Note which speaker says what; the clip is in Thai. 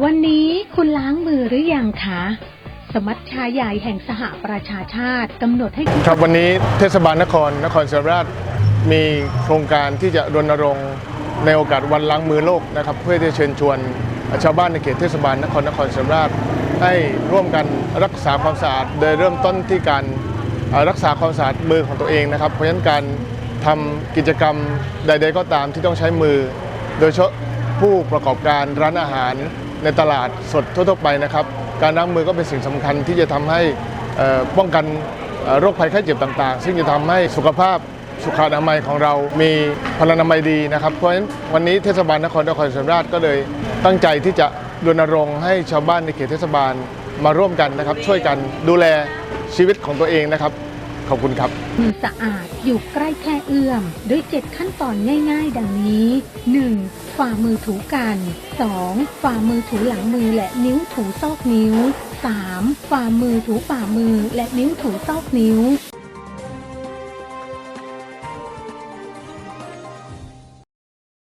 Speaker 1: วันนี้คุณล้างมือหรือยังคะ สมัชชาใหญ่แห่งสหประชาชาติกำหนดให้
Speaker 2: ครับวันนี้เทศบาลนครนครศรีธรรมราชมีโครงการที่จะรณรงค์ในโอกาสวันล้างมือโลกนะครับ เพื่อที่จะเชิญชวนชาวบ้านในเขตเทศบาลนครนครศรีธรรมราชให้ร่วมกันรักษาความสะอาดโดยเริ่มต้นที่การรักษาความสะอาดมือของตัวเองนะครับ เพราะฉะนั้นการทำกิจกรรมใด ๆ ก็ตามที่ต้องใช้มือ โดยเฉพาะผู้ประกอบการร้านอาหาร ในตลาดสดทั่วๆไปนะครับ การล้างมือก็เป็นสิ่งสำคัญที่จะทำให้ป้องกันโรคภัยไข้เจ็บต่างๆ ซึ่งจะทำให้สุขภาพสุขอนามัยของเรามีพลานามัยดีนะครับ เพราะฉะนั้นวันนี้เทศบาลนครนครศรีธรรมราชก็เลยตั้งใจที่จะรณรงค์ให้ชาวบ้านในเขตเทศบาลมาร่วมกันนะครับ ช่วยกันดูแลชีวิตของตัวเองนะครับ ขอบคุณครับ
Speaker 1: มือสะอาดอยู่ใกล้แค่เอื้อม ด้วย7ขั้นตอนง่าย ๆ ดังนี้ 1. ฝ่ามือถูกัน 2. ฝ่ามือถูหลังมือและนิ้วถูซอกนิ้ว 3. ฝ่ามือถูฝ่ามือและนิ้วถูซอกนิ้ว